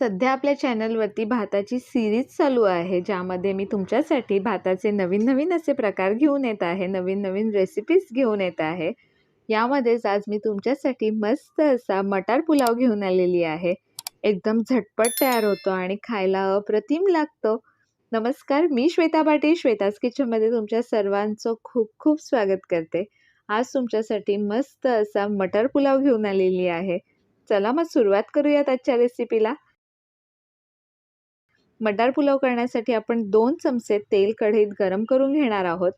सध्या आपल्या चॅनलवरती भाताची सिरीज चालू आहे ज्यामध्ये मी तुमच्यासाठी भाताचे नवीन नवीन असे प्रकार घेऊन येत आहे नवीन नवीन रेसिपीज घेऊन येत आहे. यामध्येच आज मी तुमच्यासाठी मस्त असा मटार पुलाव घेऊन आलेली आहे. एकदम झटपट तयार होतो आणि खायला अप्रतिम लागतो. नमस्कार मी श्वेता पाटील श्वेताज किचनमध्ये तुमच्या सर्वांचं खूप खूप स्वागत करते. आज तुमच्यासाठी मस्त असा मटार पुलाव घेऊन आलेली आहे. चला मग सुरुवात करूयात आजच्या रेसिपीला मटार पुलाव करण्यासाठी आपण दोन चमचे तेल कढईत गरम करून घेणार आहोत.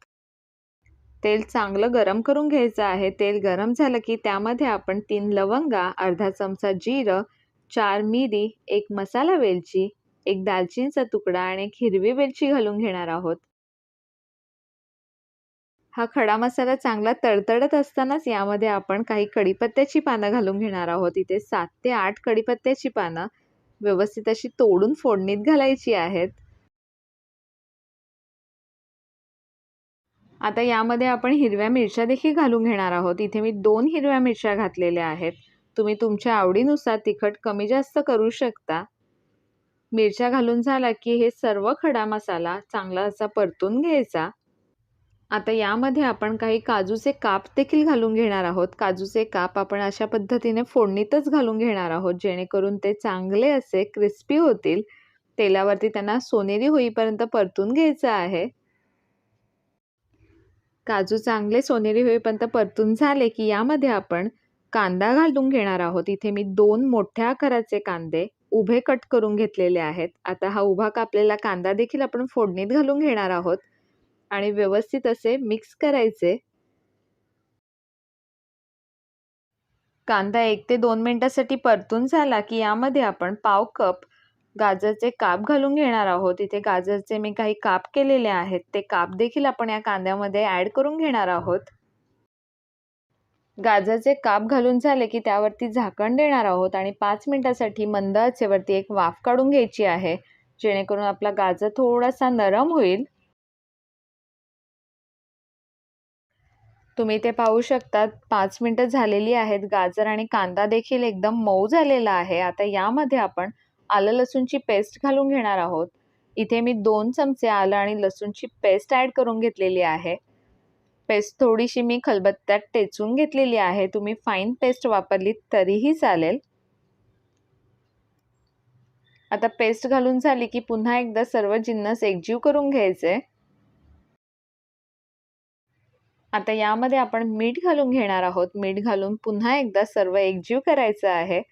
तेल चांगलं गरम करून घ्यायचं आहे. तेल गरम झालं की त्यामध्ये आपण तीन लवंगा अर्धा चमचा जिरं चार मिरी एक मसाला वेलची एक दालचिनीचा तुकडा आणि एक हिरवी वेलची घालून घेणार आहोत. हा खडा मसाला चांगला तडतडत असतानाच यामध्ये आपण काही कडीपत्त्याची पानं घालून घेणार आहोत. इथे सात ते आठ कडीपत्त्याची पानं व्यवस्थित अशी तोडून फोडणीत घालायची आहेत. आता यामध्ये आपण हिरव्या मिरच्या देखील घालून घेणार आहोत. इथे मी दोन हिरव्या मिरच्या घातलेल्या आहेत. तुम्ही तुमच्या आवडीनुसार तिखट कमी जास्त करू शकता. मिरच्या घालून झाला की हे सर्व खडा मसाला चांगला असा परतून घ्यायचा. आता यामध्ये आपण काही काजूचे काप देखील घालून घेणार आहोत. काजूचे काप आपण अशा पद्धतीने फोडणीतच घालून घेणार आहोत जेणेकरून ते चांगले असे क्रिस्पी होतील. तेलावरती त्यांना सोनेरी होईपर्यंत परतून घ्यायचं आहे. काजू चांगले सोनेरी होईपर्यंत परतून झाले की यामध्ये आपण कांदा घालून घेणार आहोत. इथे मी दोन मोठ्या आकाराचे कांदे उभे कट करून घेतलेले आहेत. आता हा उभा कापलेला कांदा देखील आपण फोडणीत घालून घेणार आहोत. आणि व्यवस्थित असे मिक्स करायचे. कांदा एक ते दोन मिनिटासाठी परतून झाला की यामध्ये आपण पाव कप गाजरचे काप घालून घेणार आहोत. इथे गाजरचे मी काही काप केलेले आहेत. ते काप देखील आपण या कांद्यामध्ये ॲड करून घेणार आहोत. गाजरचे काप घालून झाले की त्यावरती झाकण देणार आहोत आणि पाच मिनिटासाठी मंद आचेवरती एक वाफ काढून घ्यायची आहे. जेणेकरून आपला गाजर थोडासा नरम होईल. तुम्ही ते पाहू शकतात. पाच मिनटं झालेली आहेत. गाजर आणि कांदा देखील एकदम मऊ झालेला आहे. आता यामध्ये आपण आलं लसूणची पेस्ट घालून घेणार आहोत. इथे मी दोन चमचे आलं आणि लसूणची पेस्ट ॲड करून घेतलेली आहे. पेस्ट थोडीशी मी खलबत्त्यात टेचून घेतलेली आहे. तुम्ही फाईन पेस्ट वापरली तरीही चालेल. आता पेस्ट घालून झाली की पुन्हा एकदा सर्व जिन्नस एकजीव करून घ्यायचे. आता यामध्ये आपण मीठ घालून घेणार आहोत. मीठ घालून पुन्हा एकदा सर्व एकजीव करायचं आहे.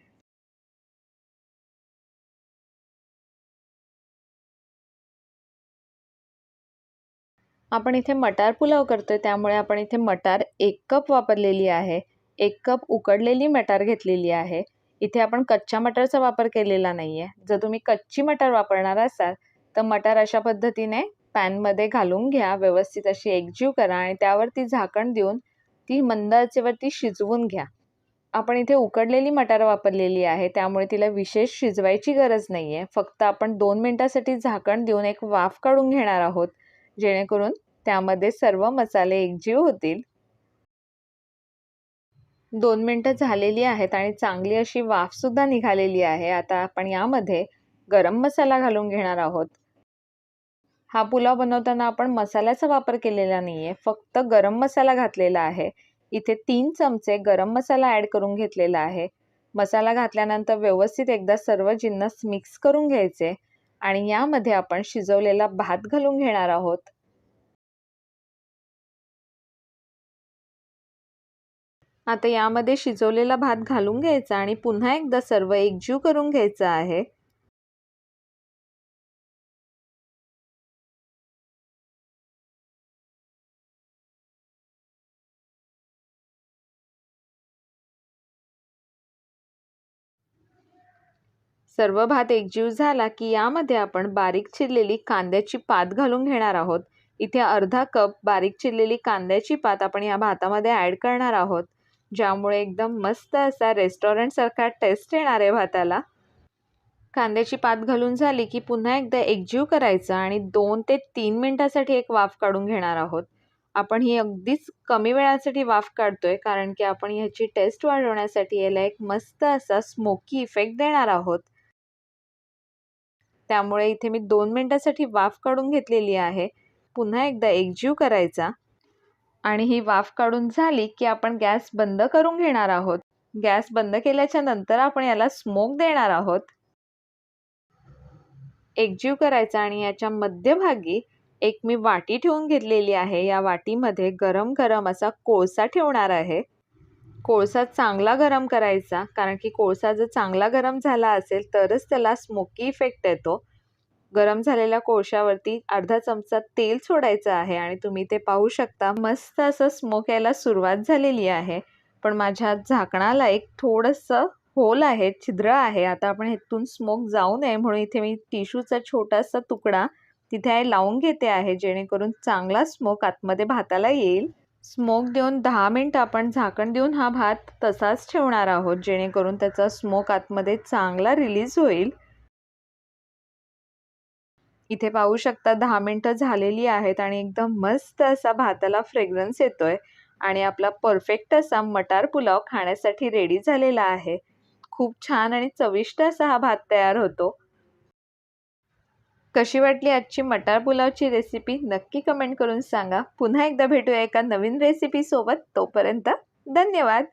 आपण इथे मटार पुलाव करतोय त्यामुळे आपण इथे मटार एक कप वापरलेली आहे. एक कप उकडलेली मटार घेतलेली आहे. इथे आपण कच्च्या मटारचा वापर केलेला नाही आहे जर तुम्ही कच्ची मटार वापरणार असाल तर मटार अशा पद्धतीने पॅनमध्ये घालून घ्या व्यवस्थित अशी एकजीव करा आणि त्यावरती झाकण देऊन ती मंद आचेवरती शिजवून घ्या. आपण इथे उकडलेली मटार वापरलेली आहे त्यामुळे तिला विशेष शिजवायची गरज नाही आहे फक्त आपण दोन मिनटासाठी झाकण देऊन एक वाफ काढून घेणार आहोत जेणेकरून त्यामध्ये सर्व मसाले एकजीव होतील. दोन मिनटं झालेली आहेत आणि चांगली अशी वाफसुद्धा निघालेली आहे. आता आपण यामध्ये गरम मसाला घालून घेणार आहोत. हा पुलाव बनवताना आपण मसाल्याचा वापर केलेला नाही आहे फक्त गरम मसाला घातलेला आहे. इथे तीन चमचे गरम मसाला ॲड करून घेतलेला आहे. मसाला घातल्यानंतर व्यवस्थित एकदा सर्व जिन्नस मिक्स करून घ्यायचे आणि यामध्ये आपण शिजवलेला भात घालून घेणार आहोत. आता यामध्ये शिजवलेला भात घालून घ्यायचा आणि पुन्हा एकदा सर्व एकजीव करून घ्यायचा आहे. सर्व भात एकजीव झाला की यामध्ये आपण बारीक चिरलेली कांद्याची पात घालून घेणार आहोत. इथे अर्धा कप बारीक चिरलेली कांद्याची पात आपण या भातामध्ये ॲड करणार आहोत. ज्यामुळे एकदम मस्त असा रेस्टॉरंटसारखा टेस्ट येणार आहे भाताला. कांद्याची पात घालून झाली की पुन्हा एकदा एकजीव करायचं आणि दोन ते तीन मिनटासाठी एक वाफ काढून घेणार आहोत. आपण ही अगदीच कमी वेळासाठी वाफ काढतोय कारण की आपण ह्याची टेस्ट वाढवण्यासाठी याला एक मस्त असा स्मोकी इफेक्ट देणार आहोत. त्यामुळे इथे मी दोन मिनटासाठी वाफ काढून घेतलेली आहे. पुन्हा एकदा एकजीव करायचा. आणि ही वाफ काढून झाली की आपण गॅस बंद करून घेणार आहोत. गॅस बंद केल्याच्यानंतर आपण याला स्मोक देणार आहोत. एकजीव करायचा आणि याच्या मध्यभागी एक मी वाटी ठेवून घेतलेली आहे. या वाटीमध्ये गरम गरम असा कोळसा ठेवणार आहे. कोळसा चांगला गरम करायचा कारण की कोळसा जर चांगला गरम झाला असेल तरच त्याला स्मोकी इफेक्ट येतो. गरम झालेल्या कोळशावरती अर्धा चमचा तेल सोडायचं आहे आणि तुम्ही ते पाहू शकता. मस्त असं स्मोक यायला सुरुवात झालेली आहे. पण माझ्या झाकणाला एक थोडंसं होल आहे छिद्र आहे. आता आपण इथून स्मोक जाऊ नये म्हणून इथे मी टिशूचा छोटासा तुकडा तिथे लावून घेते आहे जेणेकरून चांगला स्मोक आतमध्ये भाताला येईल. स्मोक देऊन दहा मिनटं आपण झाकण देऊन हा भात तसाच ठेवणार आहोत जेणेकरून त्याचा स्मोक आतमध्ये चांगला रिलीज होईल. इथे पाहू शकता दहा मिनटं झालेली आहेत आणि एकदम मस्त असा भाताला फ्रेग्रन्स येतोय आणि आपला परफेक्ट असा मटार पुलाव खाण्यासाठी रेडी झालेला आहे. खूप छान आणि चविष्ट असा हा भात तयार होतो. कशी वाटली आजची मटार पुलावची रेसिपी नक्की कमेंट करून सांगा. पुन्हा एकदा भेटूया एका नवीन रेसिपीसोबत तोपर्यंत धन्यवाद.